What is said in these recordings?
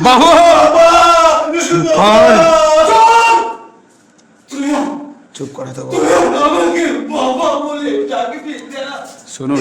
বাবু ভাই। চুপ করে তো শুনুন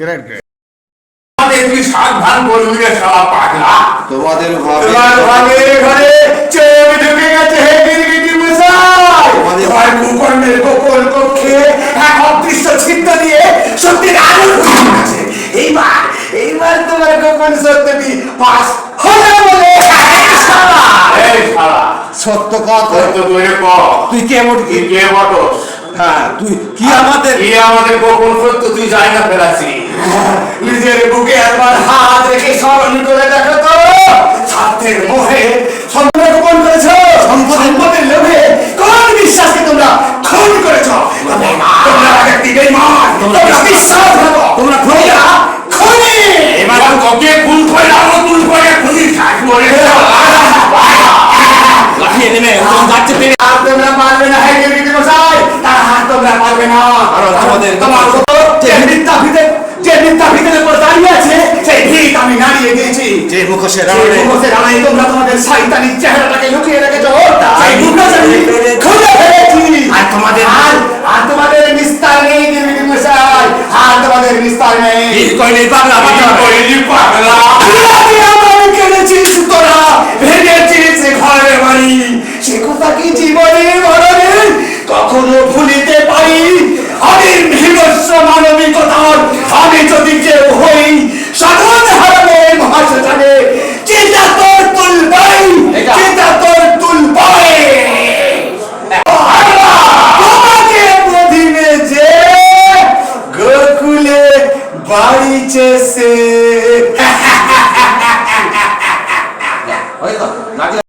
গ্রেট গ্রেট। তুই সাবধান করবি রে শালা পাগলা। তোমাদের ভাবে ঘরে চোখ ঢুকে গেছে হে গিরগিটি মশাই। তোমার কুকর্মের গোপন কক্ষে এক অদৃশ্য ছিদ্র দিয়ে সত্যির আলো ফুটে এইবার এইবার তোমার গোপন সত্যটি পাস হবে বলে এই শালা। এই শালা। সত্য কথা। তুই কেমন কি কে হ্যাঁ তুই কি আমাদের কি আমাদের গোপন সত্য তুই জায়গা ফেলাছি নিজের বুকে একবার হাত রেখে স্মরণ করে দেখো তো স্বার্থের মোহে সম্পদ গোপন করেছ। সম্পদের লোভে কোন বিশ্বাসকে তোমরা খুন করেছ? তোমরা ব্যক্তি তোমরা বিশ্বাসঘাতক তোমরা খুনিরা খুনি। এবার ককে খুন করে আরও খুন করে খুনি। থাকব রে লাঠিয়ে নেমে পেরে। আর তোমরা পারবে না হে গিরগিটি মশাই। তার তোমরা পারবে না। তোমার মিথ্যা ভিতের উপর দাঁড়িয়ে আছে সেই ভিত আমি নাড়িয়ে দিয়েছি। যে মুখোশের সেই আড়ালে। মুখোশের তোমরা তোমাদের শয়তানি চেহারাটাকে লুকিয়ে রেখেছো। সেই মুখোশ আমি খুলে ফেলেছি। আর তোমাদের- আর আর তোমাদের নিস্তার নেই গিরগিটি মশাই। আর তোমাদের নিস্তার নেই। কইলে পাগলা কইলি পাগলা? তুই কেড়েছিস তোরা? ভেঙেছিস ঘরের বাড়ি। সে কথা কি জীবনে মরণে কখনো ভুলিতে পারি। আমি মানবিকতার veces.